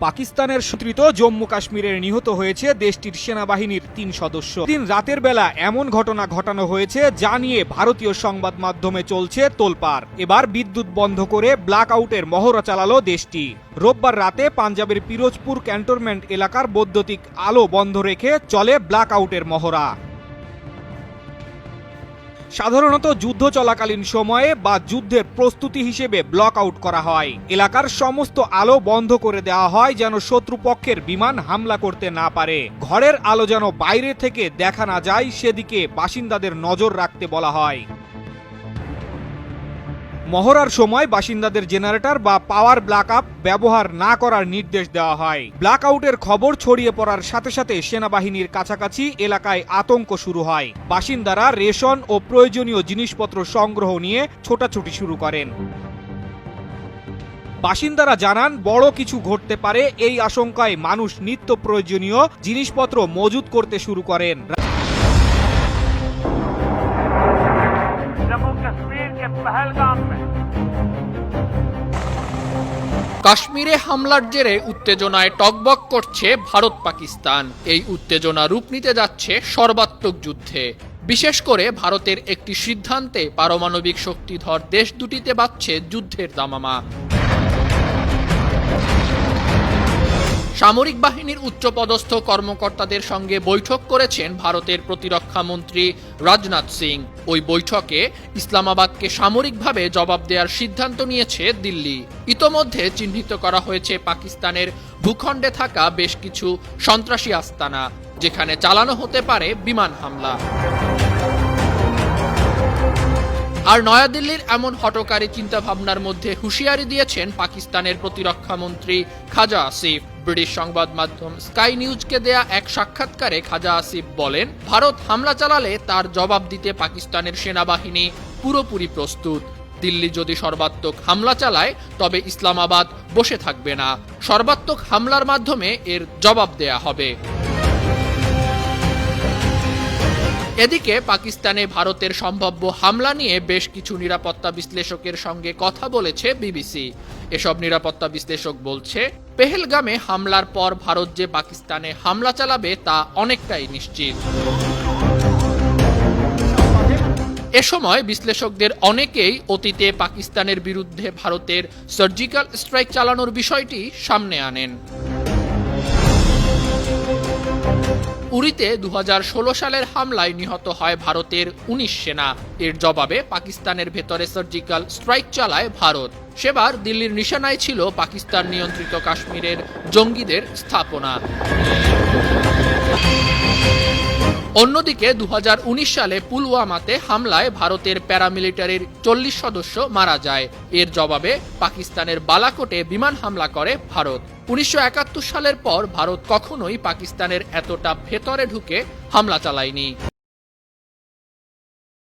পাকিস্তানের সূত্রিত জম্মু কাশ্মীরের নিহত হয়েছে দেশটির সেনাবাহিনীর তিন সদস্য। দিন রাতের বেলা এমন ঘটনা ঘটানো হয়েছে যা নিয়ে ভারতীয় সংবাদ মাধ্যমে চলছে তোলপাড়। এবার বিদ্যুৎ বন্ধ করে ব্ল্যাক আউটের মহড়া চালালো দেশটি। রোববার রাতে পাঞ্জাবের পিরোজপুর ক্যান্টনমেন্ট এলাকার বৈদ্যুতিক আলো বন্ধ রেখে চলে ব্ল্যাক আউটের মহড়া। সাধারণত যুদ্ধ চলাকালীন সময়ে বা যুদ্ধের প্রস্তুতি হিসেবে ব্লক আউট করা হয়। এলাকার সমস্ত আলো বন্ধ করে দেওয়া হয় যেন শত্রুপক্ষের বিমান হামলা করতে না পারে। ঘরের আলো যেন বাইরে থেকে দেখা না যায়, সেদিকে বাসিন্দাদের নজর রাখতে বলা হয়। মহড়ার সময় বাসিন্দাদের জেনারেটর বা পাওয়ার ব্ল্যাক আপ ব্যবহার না করার নির্দেশ দেওয়া হয় ব্ল্যাক আউটের খবর ছড়িয়ে পড়ার সাথে সাথে সেনাবাহিনীর কাছাকাছি এলাকায় আতঙ্ক শুরু হয় বাসিন্দারা রেশন ও প্রয়োজনীয় জিনিসপত্র সংগ্রহ নিয়ে ছোটাছুটি শুরু করেন বাসিন্দারা জানান বড় কিছু ঘটতে পারে এই আশঙ্কায় মানুষ নিত্য প্রয়োজনীয় জিনিসপত্র মজুত করতে শুরু করেন जम्मू कश्मीर के पहलगाम কাশ্মীরে হামলার জেরে উত্তেজনায় টকবক করছে ভারত পাকিস্তান। এই উত্তেজনা রূপ নিতে যাচ্ছে সর্বাত্মক যুদ্ধে। বিশেষ করে ভারতের একটি সিদ্ধান্তে পারমাণবিক শক্তিধর দেশ দুটিতে বাড়ছে যুদ্ধের দামামা। সামরিক বাহিনীর উচ্চপদস্থ কর্মকর্তাদের সঙ্গে বৈঠক করেছেন ভারতের প্রতিরক্ষা মন্ত্রী রাজনাথ সিং। ওই বৈঠকে ইসলামাবাদকে সামরিকভাবে জবাব দেওয়ার সিদ্ধান্ত নিয়েছে দিল্লি। ইতোমধ্যে চিহ্নিত করা হয়েছে পাকিস্তানের ভূখণ্ডে থাকা বেশ কিছু সন্ত্রাসী আস্তানা, যেখানে চালানো হতে পারে বিমান হামলা। আর নয়াদিল্লির এমন হটকারী চিন্তাভাবনার মধ্যে হুঁশিয়ারি দিয়েছেন পাকিস্তানের প্রতিরক্ষা মন্ত্রী খাজা আসিফ। ব্রিটিশ সংবাদ মাধ্যম স্কাই নিউজকে দেয়া এক সাক্ষাৎকারে খাজা আসিফ বলেন, ভারত হামলা চালালে তার জবাব দিতে পাকিস্তানের সেনাবাহিনী পুরোপুরি প্রস্তুত। দিল্লি যদি সর্বাত্মক হামলা চালায়, তবে ইসলামাবাদ বসে থাকবে না। সর্বাত্মক হামলার মাধ্যমে এর জবাব দেয়া হবে। এদিকে পাকিস্তানে ভারতের সম্ভাব্য হামলা নিয়ে বেশ কিছু নিরাপত্তা বিশ্লেষকের সঙ্গে কথা বলেছে বিবিসি। এসব নিরাপত্তা বিশ্লেষক বলছে, পেহেলগামে হামলার পর ভারত যে পাকিস্তানে হামলা চালাবে তা অনেকটাই নিশ্চিত। এ সময় বিশ্লেষকদের অনেকেই অতীতে পাকিস্তানের বিরুদ্ধে ভারতের সার্জিক্যাল স্ট্রাইক চালানোর বিষয়টি সামনে আনেন। উরিতে দু সালের হামলায় নিহত হয় ভারতের উনিশ সেনা। এর জবাবে পাকিস্তানের ভেতরে সার্জিক্যাল স্ট্রাইক চালায় ভারত। সেবার দিল্লির নিশানায় ছিল পাকিস্তান নিয়ন্ত্রিত কাশ্মীরের জঙ্গিদের স্থাপনা। অন্যদিকে দু হাজার উনিশ সালে পুলওয়ামাতে হামলায় ভারতের প্যারামিলিটারির চল্লিশ সদস্য মারা যায়। এর জবাবে পাকিস্তানের বালাকোটে বিমান হামলা করে ভারত। উনিশশো একাত্তর সালের পর ভারত কখনোই পাকিস্তানের এতটা ভেতরে ঢুকে হামলা চালায়নি।